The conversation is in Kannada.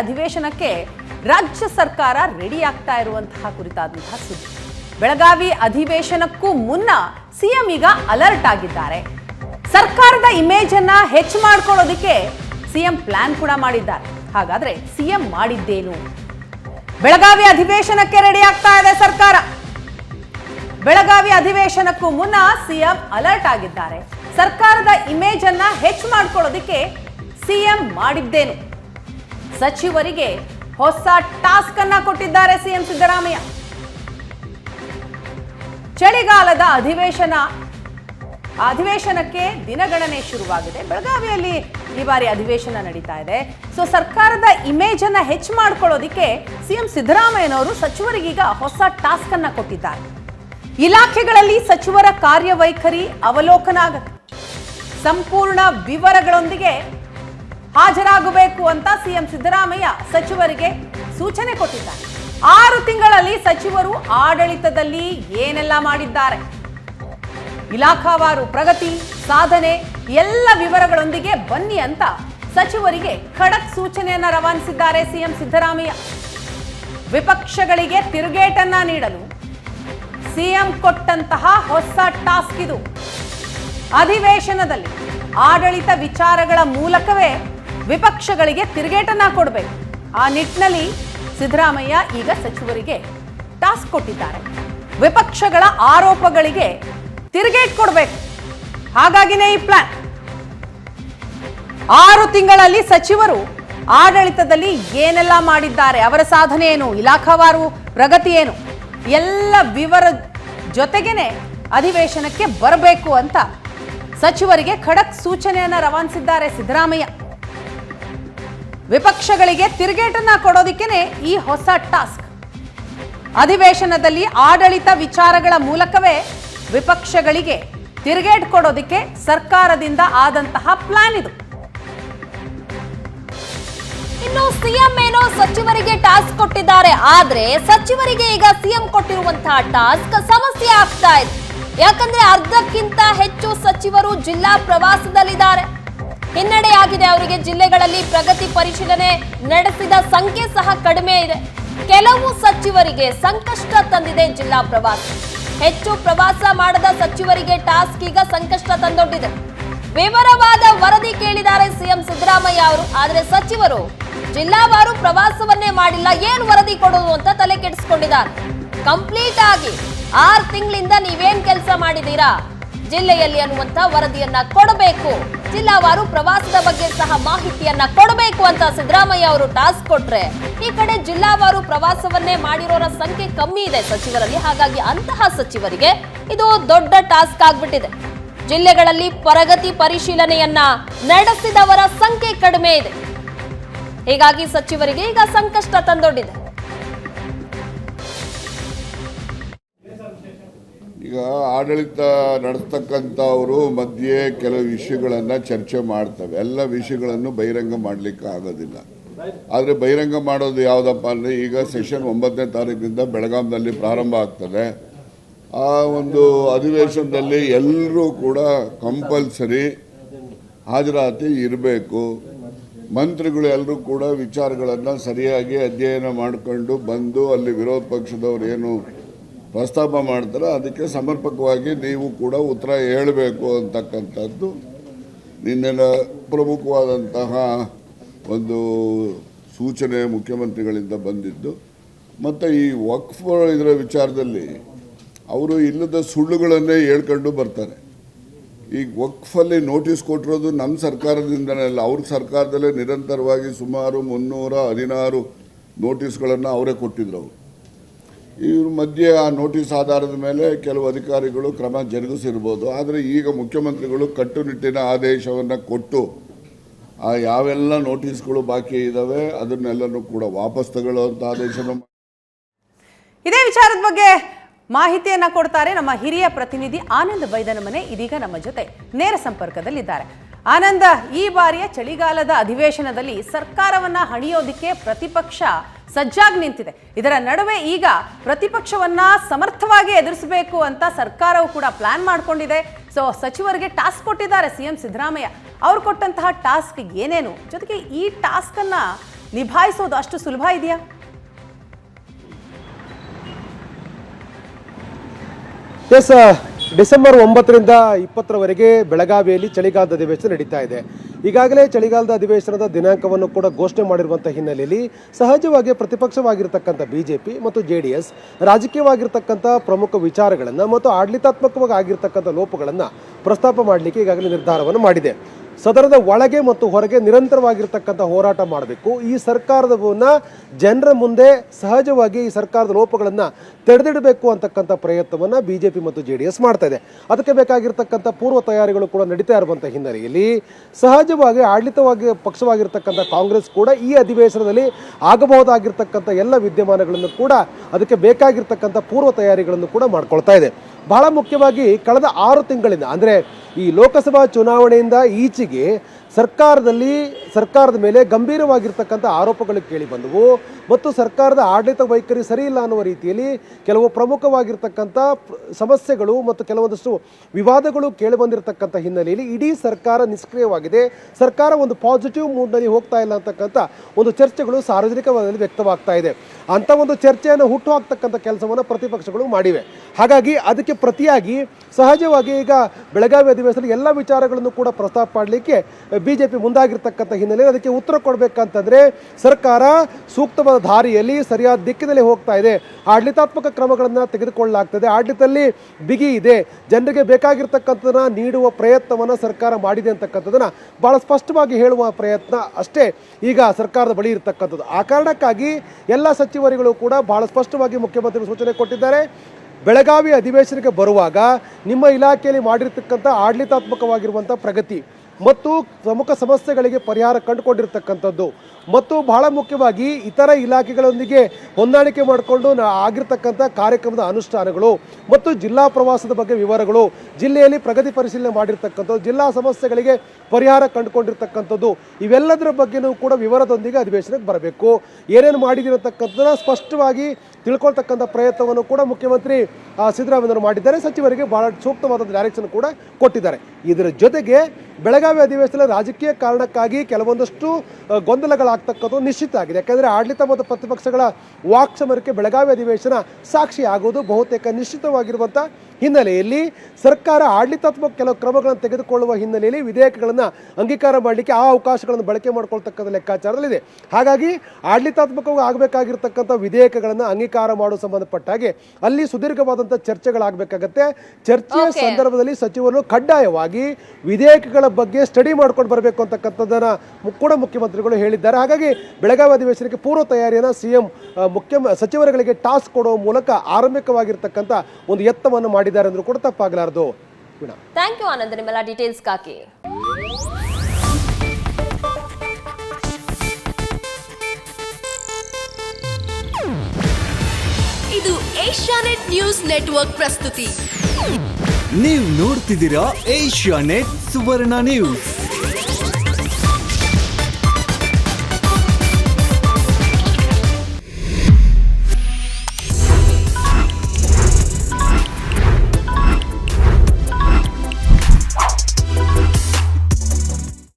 ಅಧಿವೇಶನಕ್ಕೆ ರಾಜ್ಯ ಸರ್ಕಾರ ರೆಡಿ ಆಗ್ತಾ ಇರುವಂತಹ ಕುರಿತಾದಂತಹ ಸುದ್ದಿ. ಬೆಳಗಾವಿ ಅಧಿವೇಶನಕ್ಕೂ ಮುನ್ನ ಸಿಎಂ ಈಗ ಅಲರ್ಟ್ ಆಗಿದ್ದಾರೆ. ಸರ್ಕಾರದ ಇಮೇಜ್ ಅನ್ನ ಹೆಚ್ಚು ಮಾಡ್ಕೊಳ್ಳೋದಕ್ಕೆ ಸಿಎಂ ಪ್ಲಾನ್ ಕೂಡ ಮಾಡಿದ್ದಾರೆ. ಹಾಗಾದ್ರೆ ಸಿಎಂ ಮಾಡಿದ್ದೇನು? ಬೆಳಗಾವಿ ಅಧಿವೇಶನಕ್ಕೆ ರೆಡಿ ಆಗ್ತಾ ಇದೆ ಸರ್ಕಾರ. ಬೆಳಗಾವಿ ಅಧಿವೇಶನಕ್ಕೂ ಮುನ್ನ ಸಿಎಂ ಅಲರ್ಟ್ ಆಗಿದ್ದಾರೆ. ಸರ್ಕಾರದ ಇಮೇಜ್ ಅನ್ನ ಹೆಚ್ಚು ಮಾಡ್ಕೊಳ್ಳೋದಕ್ಕೆ ಸಿಎಂ ಮಾಡಿದ್ದೇನು? ಸಚಿವರಿಗೆ ಹೊಸ ಟಾಸ್ಕ್ ಅನ್ನ ಕೊಟ್ಟಿದ್ದಾರೆ ಸಿಎಂ ಸಿದ್ದರಾಮಯ್ಯ. ಚಳಿಗಾಲದ ಅಧಿವೇಶನ, ಅಧಿವೇಶನಕ್ಕೆ ದಿನಗಣನೆ ಶುರುವಾಗಿದೆ. ಬೆಳಗಾವಿಯಲ್ಲಿ ಈ ಬಾರಿ ಅಧಿವೇಶನ ನಡೀತಾ ಇದೆ. ಸೊ ಸರ್ಕಾರದ ಇಮೇಜ್ ಅನ್ನ ಹೆಚ್ಚು ಮಾಡ್ಕೊಳ್ಳೋದಿಕ್ಕೆ ಸಿಎಂ ಸಿದ್ದರಾಮಯ್ಯನವರು ಸಚಿವರಿಗೀಗ ಹೊಸ ಟಾಸ್ಕ್ ಅನ್ನ ಕೊಟ್ಟಿದ್ದಾರೆ. ಇಲಾಖೆಗಳಲ್ಲಿ ಸಚಿವರ ಕಾರ್ಯವೈಖರಿ ಅವಲೋಕನ ಆಗುತ್ತೆ. ಸಂಪೂರ್ಣ ವಿವರಗಳೊಂದಿಗೆ ಹಾಜರಾಗಬೇಕು ಅಂತ ಸಿಎಂ ಸಿದ್ದರಾಮಯ್ಯ ಸಚಿವರಿಗೆ ಸೂಚನೆ ಕೊಟ್ಟಿದ್ದಾರೆ. ಆರು ತಿಂಗಳಲ್ಲಿ ಸಚಿವರು ಆಡಳಿತದಲ್ಲಿ ಏನೆಲ್ಲ ಮಾಡಿದ್ದಾರೆ? ಇಲಾಖಾವಾರು ಪ್ರಗತಿ, ಸಾಧನೆ, ಎಲ್ಲ ವಿವರಗಳೊಂದಿಗೆ ಬನ್ನಿ ಅಂತ ಸಚಿವರಿಗೆ ಖಡಕ್ ಸೂಚನೆಯನ್ನ ರವಾನಿಸಿದ್ದಾರೆ ಸಿಎಂ ಸಿದ್ದರಾಮಯ್ಯ. ವಿಪಕ್ಷಗಳಿಗೆ ತಿರುಗೇಟನ್ನ ನೀಡಲು ಸಿಎಂ ಕೊಟ್ಟಂತಹ ಹೊಸ ಟಾಸ್ಕ್ ಇದು. ಅಧಿವೇಶನದಲ್ಲಿ ಆಡಳಿತ ವಿಚಾರಗಳ ಮೂಲಕವೇ ವಿಪಕ್ಷಗಳಿಗೆ ತಿರುಗೇಟನ್ನ ಕೊಡಬೇಕು. ಆ ನಿಟ್ಟಿನಲ್ಲಿ ಸಿದ್ದರಾಮಯ್ಯ ಈಗ ಸಚಿವರಿಗೆ ಟಾಸ್ಕ್ ಕೊಟ್ಟಿದ್ದಾರೆ. ವಿಪಕ್ಷಗಳ ಆರೋಪಗಳಿಗೆ ತಿರುಗೇಟ್ ಕೊಡಬೇಕು. ಹಾಗಾಗಿನೇ ಈ ಪ್ಲಾನ್ ಆರು ತಿಂಗಳಲ್ಲಿ ಸಚಿವರು ಆಡಳಿತದಲ್ಲಿ ಏನೆಲ್ಲ ಮಾಡಿದ್ದಾರೆ, ಅವರ ಸಾಧನೆ ಏನು, ಇಲಾಖಾವಾರು ಪ್ರಗತಿ ಏನು, ಎಲ್ಲ ವಿವರ ಜೊತೆಗೇನೆ ಅಧಿವೇಶನಕ್ಕೆ ಬರಬೇಕು ಅಂತ ಸಚಿವರಿಗೆ ಖಡಕ್ ಸೂಚನೆಯನ್ನ ರವಾನಿಸಿದ್ದಾರೆ ಸಿದ್ದರಾಮಯ್ಯ. ವಿಪಕ್ಷಗಳಿಗೆ ತಿರುಗೇಟನ್ನ ಕೊಡೋದಿಕ್ಕೇನೆ ಈ ಹೊಸ ಟಾಸ್ಕ್. ಅಧಿವೇಶನದಲ್ಲಿ ಆಡಳಿತ ವಿಚಾರಗಳ ಮೂಲಕವೇ ವಿಪಕ್ಷಗಳಿಗೆ ತಿರುಗೇಟ್ ಕೊಡೋದಿಕ್ಕೆ ಸರ್ಕಾರದಿಂದ ಆದಂತಹ ಪ್ಲಾನ್ ಇದು. ಇನ್ನು ಸಿಎಂ ಏನೋ ಸಚಿವರಿಗೆ ಟಾಸ್ಕ್ ಕೊಟ್ಟಿದ್ದಾರೆ, ಆದ್ರೆ ಸಚಿವರಿಗೆ ಈಗ ಸಿಎಂ ಕೊಟ್ಟಿರುವಂತಹ ಟಾಸ್ಕ್ ಸಮಸ್ಯೆ ಆಗ್ತಾ ಇದೆ. ಯಾಕಂದ್ರೆ ಅರ್ಧಕ್ಕಿಂತ ಹೆಚ್ಚು ಸಚಿವರು ಜಿಲ್ಲಾ ಪ್ರವಾಸದಲ್ಲಿದ್ದಾರೆ. ಹಿನ್ನಡೆಯಾಗಿದೆ. ಅವರಿಗೆ ಜಿಲ್ಲೆಗಳಲ್ಲಿ ಪ್ರಗತಿ ಪರಿಶೀಲನೆ ನಡೆಸಿದ ಸಂಖ್ಯೆ ಸಹ ಕಡಿಮೆ ಇದೆ. ಕೆಲವು ಸಚಿವರಿಗೆ ಸಂಕಷ್ಟ ತಂದಿದೆ ಜಿಲ್ಲಾ ಪ್ರವಾಸ. ಹೆಚ್ಚು ಪ್ರವಾಸ ಮಾಡದ ಸಚಿವರಿಗೆ ಟಾಸ್ಕ್ ಈಗ ಸಂಕಷ್ಟ ತಂದೊಡ್ಡಿದೆ. ವಿವರವಾದ ವರದಿ ಕೇಳಿದ್ದಾರೆ ಸಿಎಂ ಸಿದ್ದರಾಮಯ್ಯ ಅವರು. ಆದರೆ ಸಚಿವರು ಜಿಲ್ಲಾವಾರು ಪ್ರವಾಸವನ್ನೇ ಮಾಡಿಲ್ಲ, ಏನು ವರದಿ ಕೊಡೋದು ಅಂತ ತಲೆ ಕೆಡಿಸ್ಕೊಂಡಿದ್ದಾರೆ. ಕಂಪ್ಲೀಟ್ ಆಗಿ ಆರು ತಿಂಗಳಿಂದ ನೀವೇನ್ ಕೆಲಸ ಮಾಡಿದೀರಾ ಜಿಲ್ಲೆಯಲ್ಲಿ ಅನ್ನುವಂತ ವರದಿಯನ್ನ ಕೊಡಬೇಕು. ಜಿಲ್ಲಾವಾರು ಪ್ರವಾಸದ ಬಗ್ಗೆ ಸಹ ಮಾಹಿತಿಯನ್ನ ಕೊಡಬೇಕು ಅಂತ ಸಿದ್ದರಾಮಯ್ಯ ಅವರು ಟಾಸ್ಕ್ ಕೊಟ್ರೆ. ಈ ಕಡೆ ಜಿಲ್ಲಾವಾರು ಪ್ರವಾಸವನ್ನೇ ಮಾಡಿರೋರ ಸಂಖ್ಯೆ ಕಮ್ಮಿ ಇದೆ ಸಚಿವರಲ್ಲಿ. ಹಾಗಾಗಿ ಅಂತಹ ಸಚಿವರಿಗೆ ಇದು ದೊಡ್ಡ ಟಾಸ್ಕ್ ಆಗ್ಬಿಟ್ಟಿದೆ. ಜಿಲ್ಲೆಗಳಲ್ಲಿ ಪ್ರಗತಿ ಪರಿಶೀಲನೆಯನ್ನ ನಡೆಸಿದವರ ಸಂಖ್ಯೆ ಕಡಿಮೆ ಇದೆ. ಹೀಗಾಗಿ ಸಚಿವರಿಗೆ ಈಗ ಸಂಕಷ್ಟ ತಂದೊಡ್ಡಿದೆ. ಈಗ ಆಡಳಿತ ನಡೆಸ್ತಕ್ಕಂಥವರು ಮಧ್ಯೆ ಕೆಲವು ವಿಷಯಗಳನ್ನು ಚರ್ಚೆ ಮಾಡ್ತವೆ. ಎಲ್ಲ ವಿಷಯಗಳನ್ನು ಬಹಿರಂಗ ಮಾಡಲಿಕ್ಕೆ ಆಗೋದಿಲ್ಲ. ಆದರೆ ಬಹಿರಂಗ ಮಾಡೋದು ಯಾವುದಪ್ಪ ಅಂದರೆ ಈಗ ಸೆಷನ್ ಒಂಬತ್ತನೇ ತಾರೀಕಿನಿಂದ ಬೆಳಗಾಂನಲ್ಲಿ ಪ್ರಾರಂಭ ಆಗ್ತದೆ. ಆ ಒಂದು ಅಧಿವೇಶನದಲ್ಲಿ ಎಲ್ಲರೂ ಕೂಡ ಕಂಪಲ್ಸರಿ ಹಾಜರಾತಿ ಇರಬೇಕು. ಮಂತ್ರಿಗಳು ಎಲ್ಲರೂ ಕೂಡ ವಿಚಾರಗಳನ್ನು ಸರಿಯಾಗಿ ಅಧ್ಯಯನ ಮಾಡಿಕೊಂಡು ಬಂದು ಅಲ್ಲಿ ವಿರೋಧ ಪಕ್ಷದವ್ರು ಏನು ಪ್ರಸ್ತಾಪ ಮಾಡ್ತಾರೆ, ಅದಕ್ಕೆ ಸಮರ್ಪಕವಾಗಿ ನೀವು ಕೂಡ ಉತ್ತರ ಹೇಳಬೇಕು ಅಂತಕ್ಕಂಥದ್ದು ನಿನ್ನೆನ ಪ್ರಮುಖವಾದಂತಹ ಒಂದು ಸೂಚನೆ ಮುಖ್ಯಮಂತ್ರಿಗಳಿಂದ ಬಂದಿದ್ದು. ಮತ್ತು ಈ ವಕ್ಫ್ ಇದರ ವಿಚಾರದಲ್ಲಿ ಅವರು ಇಲ್ಲದ ಸುಳ್ಳುಗಳನ್ನೇ ಹೇಳ್ಕೊಂಡು ಬರ್ತಾರೆ. ಈ ವಕ್ಫಲ್ಲಿ ನೋಟಿಸ್ ಕೊಟ್ಟಿರೋದು ನಮ್ಮ ಸರ್ಕಾರದಿಂದನೇ ಅಲ್ಲ ಅವ್ರ ಸರ್ಕಾರದಲ್ಲೇ ನಿರಂತರವಾಗಿ ಸುಮಾರು ಮುನ್ನೂರ ಹದಿನಾರು ನೋಟಿಸ್ಗಳನ್ನು ಅವರೇ ಕೊಟ್ಟಿದ್ರು ಅವರು. ಇವ್ರ ಮಧ್ಯೆ ಆ ನೋಟಿಸ್ ಆಧಾರದ ಮೇಲೆ ಕೆಲವು ಅಧಿಕಾರಿಗಳು ಕ್ರಮ ಜರುಗಿಸಿರ್ಬೋದು. ಆದರೆ ಈಗ ಮುಖ್ಯಮಂತ್ರಿಗಳು ಕಟ್ಟುನಿಟ್ಟಿನ ಆದೇಶವನ್ನು ಕೊಟ್ಟು ಆ ಯಾವೆಲ್ಲ ನೋಟಿಸ್ಗಳು ಬಾಕಿ ಇದ್ದಾವೆ ಅದನ್ನೆಲ್ಲನೂ ಕೂಡ ವಾಪಸ್ ತಗೊಳ್ಳುವಂಥ ಆದೇಶ ಇದೇ ವಿಚಾರದ ಬಗ್ಗೆ ಮಾಹಿತಿಯನ್ನ ಕೊಡ್ತಾರೆ ನಮ್ಮ ಹಿರಿಯ ಪ್ರತಿನಿಧಿ ಆನಂದ್ ಬೈದನಮನೆ ಇದೀಗ ನಮ್ಮ ಜೊತೆ ನೇರ ಸಂಪರ್ಕದಲ್ಲಿದ್ದಾರೆ. ಆನಂದ, ಈ ಬಾರಿಯ ಚಳಿಗಾಲದ ಅಧಿವೇಶನದಲ್ಲಿ ಸರ್ಕಾರವನ್ನ ಹಣಿಯೋದಿಕ್ಕೆ ಪ್ರತಿಪಕ್ಷ ಸಜ್ಜಾಗಿ ನಿಂತಿದೆ. ಇದರ ನಡುವೆ ಈಗ ಪ್ರತಿಪಕ್ಷವನ್ನ ಸಮರ್ಥವಾಗಿ ಎದುರಿಸಬೇಕು ಅಂತ ಸರ್ಕಾರವು ಕೂಡ ಪ್ಲಾನ್ ಮಾಡಿಕೊಂಡಿದೆ. ಸೊ ಸಚಿವರಿಗೆ ಟಾಸ್ಕ್ ಕೊಟ್ಟಿದ್ದಾರೆ ಸಿಎಂ ಸಿದ್ದರಾಮಯ್ಯ. ಅವ್ರು ಕೊಟ್ಟಂತಹ ಟಾಸ್ಕ್ ಏನೇನು? ಜೊತೆಗೆ ಈ ಟಾಸ್ಕ್ ಅನ್ನ ನಿಭಾಯಿಸೋದು ಅಷ್ಟು ಸುಲಭ ಇದೆಯಾ? ಎಸ್ ಡಿಸೆಂಬರ್ ಒಂಬತ್ತರಿಂದ ಇಪ್ಪತ್ತರವರೆಗೆ ಬೆಳಗಾವಿಯಲ್ಲಿ ಚಳಿಗಾಲದ ಅಧಿವೇಶನ ನಡೀತಾ ಇದೆ. ಈಗಾಗಲೇ ಚಳಿಗಾಲದ ಅಧಿವೇಶನದ ದಿನಾಂಕವನ್ನು ಕೂಡ ಘೋಷಣೆ ಮಾಡಿರುವಂಥ ಹಿನ್ನೆಲೆಯಲ್ಲಿ ಸಹಜವಾಗಿ ಪ್ರತಿಪಕ್ಷವಾಗಿರ್ತಕ್ಕಂಥ ಬಿಜೆಪಿ ಮತ್ತು ಜೆ ಡಿ ಎಸ್ ರಾಜಕೀಯವಾಗಿರ್ತಕ್ಕಂಥ ಪ್ರಮುಖ ವಿಚಾರಗಳನ್ನು ಮತ್ತು ಆಡಳಿತಾತ್ಮಕವಾಗಿ ಆಗಿರ್ತಕ್ಕಂಥ ಲೋಪಗಳನ್ನು ಪ್ರಸ್ತಾಪ ಮಾಡಲಿಕ್ಕೆ ಈಗಾಗಲೇ ನಿರ್ಧಾರವನ್ನು ಮಾಡಿದೆ. ಸದನದ ಒಳಗೆ ಮತ್ತು ಹೊರಗೆ ನಿರಂತರವಾಗಿರ್ತಕ್ಕಂಥ ಹೋರಾಟ ಮಾಡಬೇಕು. ಈ ಸರ್ಕಾರದ ಜನರ ಮುಂದೆ ಸಹಜವಾಗಿ ಈ ಸರ್ಕಾರದ ಲೋಪಗಳನ್ನು ತೆರೆದಿಡಬೇಕು ಅಂತಕ್ಕಂಥ ಪ್ರಯತ್ನವನ್ನು ಬಿ ಜೆ ಪಿ ಮತ್ತು ಜೆ ಡಿ ಎಸ್ ಮಾಡ್ತಾ ಇದೆ. ಅದಕ್ಕೆ ಬೇಕಾಗಿರ್ತಕ್ಕಂಥ ಪೂರ್ವ ತಯಾರಿಗಳು ಕೂಡ ನಡೀತಾ ಇರುವಂಥ ಹಿನ್ನೆಲೆಯಲ್ಲಿ ಸಹಜವಾಗಿ ಆಡಳಿತವಾಗಿ ಪಕ್ಷವಾಗಿರ್ತಕ್ಕಂಥ ಕಾಂಗ್ರೆಸ್ ಕೂಡ ಈ ಅಧಿವೇಶನದಲ್ಲಿ ಆಗಬಹುದಾಗಿರ್ತಕ್ಕಂಥ ಎಲ್ಲ ವಿದ್ಯಮಾನಗಳನ್ನು ಕೂಡ ಅದಕ್ಕೆ ಬೇಕಾಗಿರ್ತಕ್ಕಂಥ ಪೂರ್ವ ತಯಾರಿಗಳನ್ನು ಕೂಡ ಮಾಡ್ಕೊಳ್ತಾ ಇದೆ. ಬಹಳ ಮುಖ್ಯವಾಗಿ ಕಳೆದ ಆರು ತಿಂಗಳಿಂದ ಅಂದರೆ ಈ ಲೋಕಸಭಾ ಚುನಾವಣೆಯಿಂದ ಈಚೆಗೆ ಸರ್ಕಾರದಲ್ಲಿ ಸರ್ಕಾರದ ಮೇಲೆ ಗಂಭೀರವಾಗಿರ್ತಕ್ಕಂಥ ಆರೋಪಗಳು ಕೇಳಿ ಬಂದವು. ಮತ್ತು ಸರ್ಕಾರದ ಆಡಳಿತ ವೈಖರಿ ಸರಿ ಇಲ್ಲ ಅನ್ನುವ ರೀತಿಯಲ್ಲಿ ಕೆಲವು ಪ್ರಮುಖವಾಗಿರ್ತಕ್ಕಂಥ ಸಮಸ್ಯೆಗಳು ಮತ್ತು ಕೆಲವೊಂದಷ್ಟು ವಿವಾದಗಳು ಕೇಳಿ ಬಂದಿರತಕ್ಕಂಥ ಹಿನ್ನೆಲೆಯಲ್ಲಿ ಇಡೀ ಸರ್ಕಾರ ನಿಷ್ಕ್ರಿಯವಾಗಿದೆ. ಸರ್ಕಾರ ಒಂದು ಪಾಸಿಟಿವ್ ಮೂಡ್ನಲ್ಲಿ ಹೋಗ್ತಾ ಇಲ್ಲ ಅಂತಕ್ಕಂಥ ಒಂದು ಚರ್ಚೆಗಳು ಸಾರ್ವಜನಿಕ ವಲಯದಲ್ಲಿ ವ್ಯಕ್ತವಾಗ್ತಾ ಇದೆ. ಅಂಥ ಒಂದು ಚರ್ಚೆಯನ್ನು ಹುಟ್ಟು ಹಾಕ್ತಕ್ಕಂಥ ಕೆಲಸವನ್ನು ಪ್ರತಿಪಕ್ಷಗಳು ಮಾಡಿವೆ. ಹಾಗಾಗಿ ಅದಕ್ಕೆ ಪ್ರತಿಯಾಗಿ ಸಹಜವಾಗಿ ಈಗ ಬೆಳಗಾವಿ ಅಧಿವೇಶನದಲ್ಲಿ ಎಲ್ಲ ವಿಚಾರಗಳನ್ನು ಕೂಡ ಪ್ರಸ್ತಾಪ ಮಾಡಲಿಕ್ಕೆ ಬಿ ಜೆ ಪಿ ಮುಂದಾಗಿರ್ತಕ್ಕಂಥ ಹಿನ್ನೆಲೆಯಲ್ಲಿ ಅದಕ್ಕೆ ಉತ್ತರ ಕೊಡಬೇಕಂತಂದರೆ ಸರ್ಕಾರ ಸೂಕ್ತವಾದ ದಾರಿಯಲ್ಲಿ ಸರಿಯಾದ ದಿಕ್ಕಿನಲ್ಲಿ ಹೋಗ್ತಾ ಇದೆ. ಆಡಳಿತಾತ್ಮಕ ಕ್ರಮಗಳನ್ನು ತೆಗೆದುಕೊಳ್ಳಲಾಗ್ತದೆ. ಆಡಳಿತದಲ್ಲಿ ಬಿಗಿ ಇದೆ. ಜನರಿಗೆ ಬೇಕಾಗಿರ್ತಕ್ಕಂಥದನ್ನ ನೀಡುವ ಪ್ರಯತ್ನವನ್ನು ಸರ್ಕಾರ ಮಾಡಿದೆ ಅಂತಕ್ಕಂಥದ್ದನ್ನು ಭಾಳ ಸ್ಪಷ್ಟವಾಗಿ ಹೇಳುವ ಪ್ರಯತ್ನ ಅಷ್ಟೇ ಈಗ ಸರ್ಕಾರದ ಬಳಿ ಇರತಕ್ಕಂಥದ್ದು. ಆ ಕಾರಣಕ್ಕಾಗಿ ಎಲ್ಲ ಸಚಿವರುಗಳು ಕೂಡ ಭಾಳ ಸ್ಪಷ್ಟವಾಗಿ ಮುಖ್ಯಮಂತ್ರಿ ಸೂಚನೆ ಕೊಟ್ಟಿದ್ದಾರೆ. ಬೆಳಗಾವಿ ಅಧಿವೇಶನಕ್ಕೆ ಬರುವಾಗ ನಿಮ್ಮ ಇಲಾಖೆಯಲ್ಲಿ ಮಾಡಿರ್ತಕ್ಕಂಥ ಆಡಳಿತಾತ್ಮಕವಾಗಿರುವಂಥ ಪ್ರಗತಿ ಮತ್ತು ಪ್ರಮುಖ ಸಮಸ್ಯೆಗಳಿಗೆ ಪರಿಹಾರ ಕಂಡುಕೊಂಡಿರ್ತಕ್ಕಂಥದ್ದು. ಮತ್ತು ಬಹಳ ಮುಖ್ಯವಾಗಿ ಇತರ ಇಲಾಖೆಗಳೊಂದಿಗೆ ಹೊಂದಾಣಿಕೆ ಮಾಡಿಕೊಂಡು ಆಗಿರ್ತಕ್ಕಂಥ ಕಾರ್ಯಕ್ರಮದ ಅನುಷ್ಠಾನಗಳು ಮತ್ತು ಜಿಲ್ಲಾ ಪ್ರವಾಸದ ಬಗ್ಗೆ ವಿವರಗಳು, ಜಿಲ್ಲೆಯಲ್ಲಿ ಪ್ರಗತಿ ಪರಿಶೀಲನೆ ಮಾಡಿರ್ತಕ್ಕಂಥದ್ದು, ಜಿಲ್ಲಾ ಸಮಸ್ಯೆಗಳಿಗೆ ಪರಿಹಾರ ಕಂಡುಕೊಂಡಿರ್ತಕ್ಕಂಥದ್ದು, ಇವೆಲ್ಲದರ ಬಗ್ಗೆನೂ ಕೂಡ ವಿವರದೊಂದಿಗೆ ಅಧಿವೇಶನಕ್ಕೆ ಬರಬೇಕು. ಏನೇನು ಮಾಡಿದಿರತಕ್ಕಂಥದ್ದನ್ನು ಸ್ಪಷ್ಟವಾಗಿ ತಿಳ್ಕೊಳ್ತಕ್ಕಂಥ ಪ್ರಯತ್ನವನ್ನು ಕೂಡ ಮುಖ್ಯಮಂತ್ರಿ ಸಿದ್ದರಾಮಯ್ಯವರು ಮಾಡಿದ್ದಾರೆ. ಸಚಿವರಿಗೆ ಬಹಳ ಸೂಕ್ತವಾದ ಡೈರೆಕ್ಷನ್ ಕೂಡ ಕೊಟ್ಟಿದ್ದಾರೆ. ಇದರ ಜೊತೆಗೆ ಬೆಳಗಾವಿ ಅಧಿವೇಶನದಲ್ಲಿ ರಾಜಕೀಯ ಕಾರಣಕ್ಕಾಗಿ ಕೆಲವೊಂದಷ್ಟು ಗೊಂದಲಗಳಾಗ್ತಕ್ಕದ್ದು ನಿಶ್ಚಿತ ಆಗಿದೆ. ಯಾಕಂದರೆ ಆಡಳಿತ ಮತ್ತು ಪ್ರತಿಪಕ್ಷಗಳ ವಾಕ್ಸಮರಕ್ಕೆ ಬೆಳಗಾವಿ ಅಧಿವೇಶನ ಸಾಕ್ಷಿ ಆಗುವುದು ಬಹುತೇಕ ನಿಶ್ಚಿತವಾಗಿರುವಂಥ ಹಿನ್ನೆಲೆಯಲ್ಲಿ ಸರ್ಕಾರ ಆಡಳಿತಾತ್ಮಕ ಕೆಲವು ಕ್ರಮಗಳನ್ನು ತೆಗೆದುಕೊಳ್ಳುವ ಹಿನ್ನೆಲೆಯಲ್ಲಿ ವಿಧೇಯಕಗಳನ್ನು ಅಂಗೀಕಾರ ಮಾಡಲಿಕ್ಕೆ ಆ ಅವಕಾಶಗಳನ್ನು ಬಳಕೆ ಮಾಡಿಕೊಳ್ತಕ್ಕಂಥ ಲೆಕ್ಕಾಚಾರದಲ್ಲಿದೆ. ಹಾಗಾಗಿ ಆಡಳಿತಾತ್ಮಕವಾಗಿ ಆಗಬೇಕಾಗಿರ್ತಕ್ಕಂಥ ವಿಧೇಯಕಗಳನ್ನು ಅಂಗೀಕಾರ ಮಾಡುವ ಸಂಬಂಧಪಟ್ಟ ಹಾಗೆ ಅಲ್ಲಿ ಸುದೀರ್ಘವಾದಂಥ ಚರ್ಚೆಗಳಾಗಬೇಕಾಗತ್ತೆ. ಚರ್ಚೆಯ ಸಂದರ್ಭದಲ್ಲಿ ಸಚಿವರು ಕಡ್ಡಾಯವಾಗಿ ವಿಧೇಯಕಗಳ ಬಗ್ಗೆ ಸ್ಟಡಿ ಮಾಡ್ಕೊಂಡು ಬರಬೇಕು ಅಂತಕ್ಕಂಥದ್ದನ್ನು ಕೂಡ ಮುಖ್ಯಮಂತ್ರಿಗಳು ಹೇಳಿದ್ದಾರೆ. ಹಾಗಾಗಿ ಬೆಳಗಾವಿ ಅಧಿವೇಶನಕ್ಕೆ ಪೂರ್ವ ತಯಾರಿಯನ್ನು ಸಿಎಂ ಮುಖ್ಯ ಸಚಿವರುಗಳಿಗೆ ಟಾಸ್ಕ್ ಕೊಡುವ ಮೂಲಕ ಆರಂಭಿಕವಾಗಿರ್ತಕ್ಕಂಥ ಒಂದು ಯತ್ನವನ್ನು ಮಾಡಿದ್ದಾರೆ. ಅಂದ್ರೂ ಕೂಡ ತಪ್ಪಾಗಲಾರದು. Thank you Anand. ನಿಮ್ಮೆಲ್ಲ ಡೀಟೇಲ್ಸ್ಗಾಗಿ ಇದು ಏಷ್ಯಾನೆಟ್ ನ್ಯೂಸ್ ನೆಟ್ವರ್ಕ್ ಪ್ರಸ್ತುತಿ. ನೀವು ನೋಡ್ತಿದ್ದೀರಾ ಏಷ್ಯಾ ನೆಟ್ ಸುವರ್ಣ ನ್ಯೂಸ್.